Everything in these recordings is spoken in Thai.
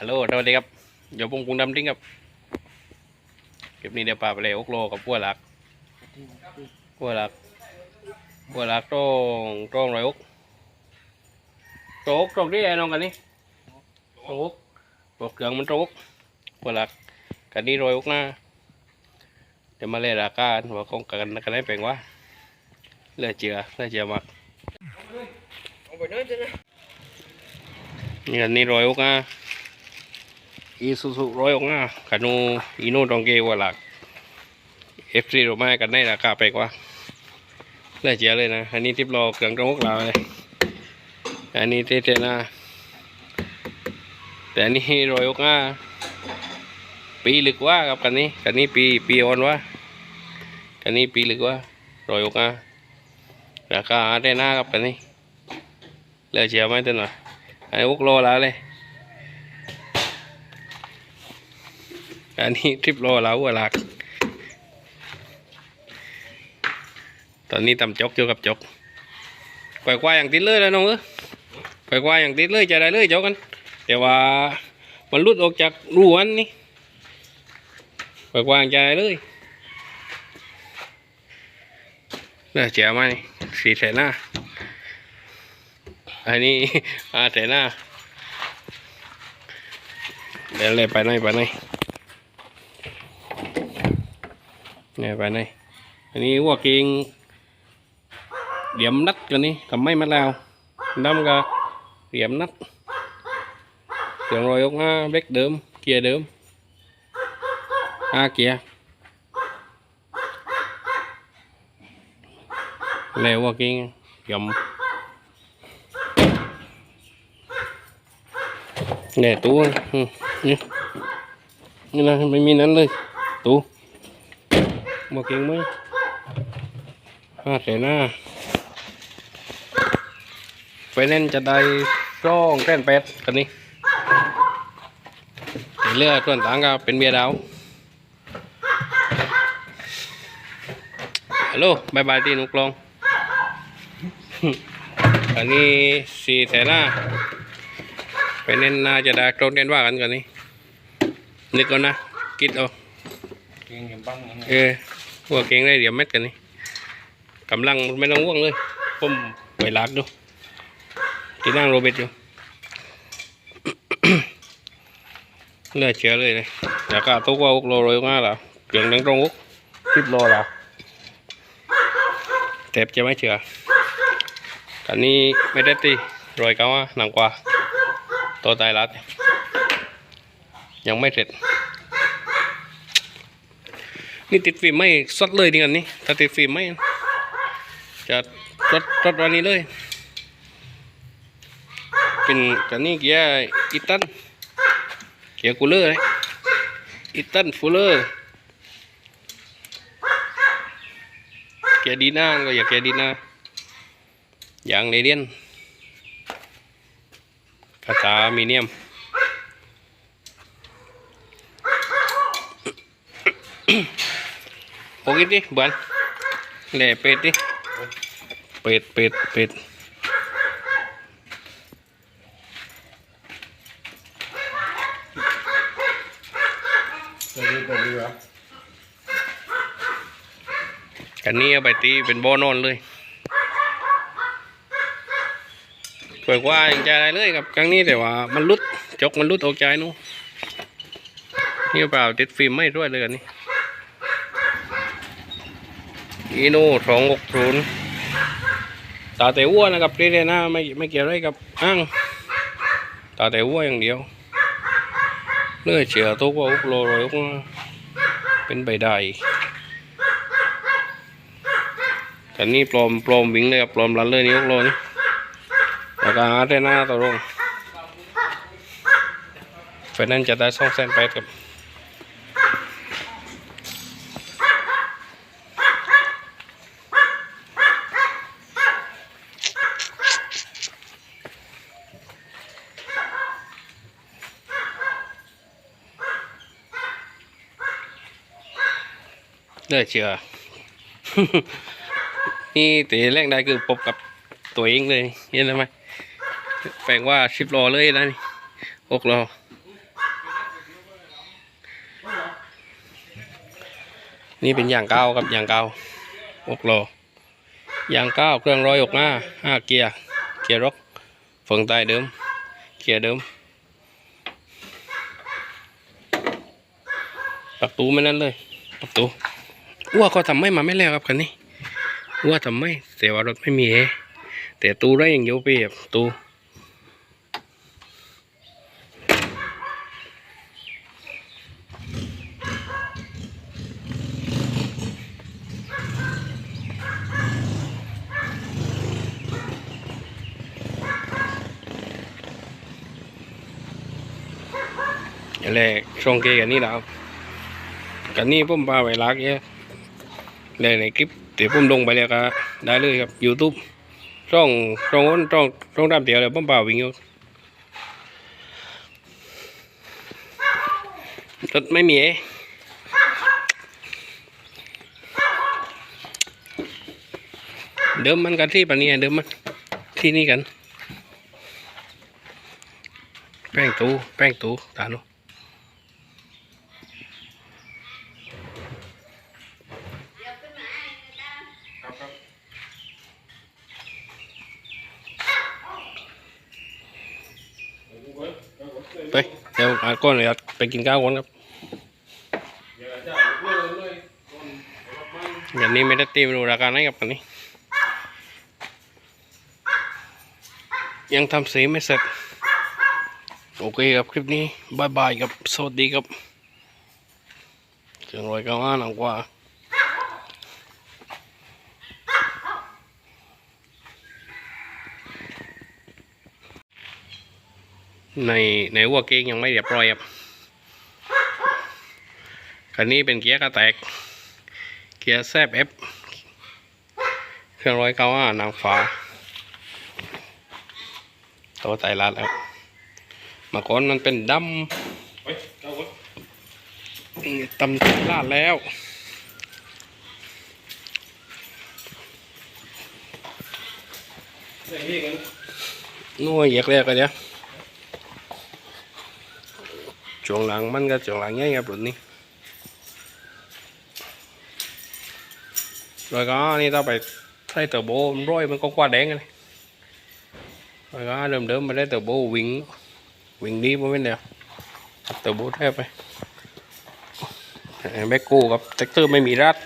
ฮัลโหลสวัสดีครับเดี๋ยวผมกรุงดำทิ้งครับคลิปนี้เดี๋ยวพาไปเลยอกโลกับพัวหลักพัวหลักพัวหลักตรงตรงรอยอกตรงอกตรงที่ไอ้น้องกันนี่ตรงอกตรงเครื่องมันตรงอกพัวหลักกันนี่รอยอกหน้าเดี๋ยวมาเลยราคาว่าของกันกันได้เป็นว่าเลือดเจือเลือดเจือมากเอาไปนั่นจ้ะนะนี่กันนี่รอยอกอะ อีซูซูรอยอกอะคานูอีโน่ตองเกว่าหลักเอฟซีโรมากันได้ราคาไปกว่าเลยเจียเลยนะ อันนี้ทิปรอเครื่องตรงอกเราเลย อันนี้เตเตนะแต่อันนี้รอยอกอะปีลึกว่าครับกันนี้กันนี้ปีปีออนว่ากันนี้ปีลึกว่ารอยอกอะราคาได้หน้าครับกันนี้เลยเจียไหมเต้นหน่อยอันนี้อกโลแล้วเลย อันนี้ทริปโลแล้วหัวหลัก ตอนนี้ตำจกอยู่กับจกปล่อยควายอย่างติดเลยแล้วน้องเออปล่อยควายอย่างติดเลยจะได้เลยจกกันแต่ว่ามันรุดออกจากรูอันนี่ปล่อยควายอย่างจะได้เลยน่าเจ๋อมานี่สีแสนหน้าอันนี้อาแต่หน้าเดี๋ยวเลยไปไหนไปไหน เนี่ยไปไหนอันนี้วัวกิงเหลี่ยมนัดกันนี่ทำไม่มาแล้วน้ำก็เหลี่ยมนัดเสียงรอยออกมาเบรกเดิมเกียเดิมห้าเกียร์แล้ววัวกิงเหลี่ยม nè tú ơi. ừ. như như là ไม่มีนั้นเลยตู้ เลยตูมาเก่งไหมห้าแสนหน้าไฟแนนจะได้ร่องแกล้นแปดกันนี้เลือดส่วนต่างก็เป็นเบียร์ดาวฮัลโหลบายบายตีนุกลอง อันนี้สี่แสนหน้าไปเน้นน่าจะได้โดนเน้นว่ากันก่อนนี่นึกก่อนนะ คิดเอา เก่งอย่างบ้างเออหัวเก่งได้เดี๋ยวเม็ดกันนี่กำลังไม่ต้องว่วงเลยผมไปลากดูที่นั่งโรเบิร์ตอยู่เลือดเชื้อเลยเลยแล้วก็ตุ๊กว่าอุกโลโรยง่าแล้วเกี่ยงดังตรงอุกสิบโลแล้วเทปจะไม่เชื่อตอนนี้ไม่ได้ตีโรยก้าหนังกว่าตัวตายรัดยังไม่เสร็จ นี่ติดฟิล์มไม่สดเลยนี่กันนี่ถ้าติดฟิล์มไม่จะสดสดวันนี้เลยเป็นกันนี่เกียร์อีตันเกียร์กูเลอร์อีตันฟูลเลอร์เกียร์ดีน่าก็อย่าเกียร์ดีน่าอย่างเรเดียนภาษามีเนียม โอ้ยดิบันแหล่เป็ดดิเป็ดเป็ดเป็ดจะรู้ไปเรือกันนี้เอาไปตีเป็นบ่อนอนเลยเปิดว่าอย่างใจอะไรเลยกับครั้งนี้แต่ว่ามันลุดจกมันลุดออกใจนู้นนี่เปล่าติดฟิล์มไม่ด้วยเลยกันนี่ อีโน่สองหกศูนย์ตาแต่วัวนะครับเรยๆนะไม่ไม่เกี่ยวอะไรกับอ้างตาแต่วัวอย่างเดียวเลื่อยเชือทุกว่าอุกโลโรยอุกมเป็นใบได้แต่นี่ปลอมปลอมวิ่งเลยครับปลอมรันเลยนี่อุกโลนี่แล้วก็หาได้หน้าตัวลงไฟนั้นจะได้สองแสนแปดครับ ได้เชียวนี่ตีแรกได้คือพบกับตัวเองเลยเห็นไหมแปลงว่าชิปรอเลยนะนี่อกรอนี่เป็นอย่างเก้ากับอย่างเก้าอกรอย่างเก้าเครื่องร้อยอกหน้าห้าเกียร์เกียร์รกฝั่งใต้เดิมเกียร์เดิมประตูไม่นั่นเลยประตู อ้วก็ทำไม่มาไม่แล้วครับคันนี้อ้วทำไม่แต่ว่ารถไม่มีเอแต่ตูได้อย่างเดียวไปครับตูอย่าแลกช่องเกกันนี่แล้วกันนี่ผมพาไปลักเนี่ย เลยในคลิปเดี๋ยวผมลงไปแล้วก็ได้เลยครับ YouTube ช่องช่องอ้นช่องช่องตามเดียวเลยผมพาวิ่งอยู่รถไม่มีเอเดิมมันกันที่ปะเนี่ยเดิมมันที่นี่กัน แป้งตูแป้งตูตาโนไป เดี๋ยวอาก้อนเลยครับไปกินข้าวก่อนครับอย่างนี้ไม่ได้ตีมดูราคาไหนครับอันนี้ ยังทำสีไม่เสร็จ โอเคครับคลิปนี้บายบายครับ สวัสดีครับเสียงรอยก้าวหนังกว่า ในในหัวเกงยังไม่เรียบร้อยครับคันนี้เป็นเกียร์กระแตก เกียร์แซบเอฟเครื่องร้อยเก้าห้านางฟ้าตัวไตรลัดแล้วเมาก่อนมันเป็นดเฮ้ยเจ้าคนำตำลาดแล้วเฮ้ยนี่กันนัวเหยียกแรกกันเนี่ย ช่วงหลังมันก็ช่วงหลังง่ายครับรุ่นนี้ rồi có นี่ต้องไปใส่เตอร์โบมันร้อยมันก็กว่าแดงกันเลย rồi có เดิมเดิมมาได้เตอร์โบวิ่งวิ่งดีบ่เป็นเดียวเตอร์โบแทบไปแบกกูกับแท็กเตอร์ไม่มีรัด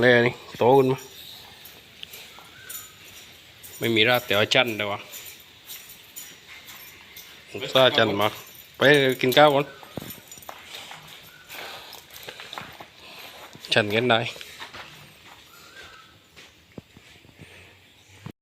เลยนี่โตขึ้นมาไม่มีรัดแต่ว่าจันเดี๋ยววะซาจันมา ไปกินข้าวก่อนฉันกันได้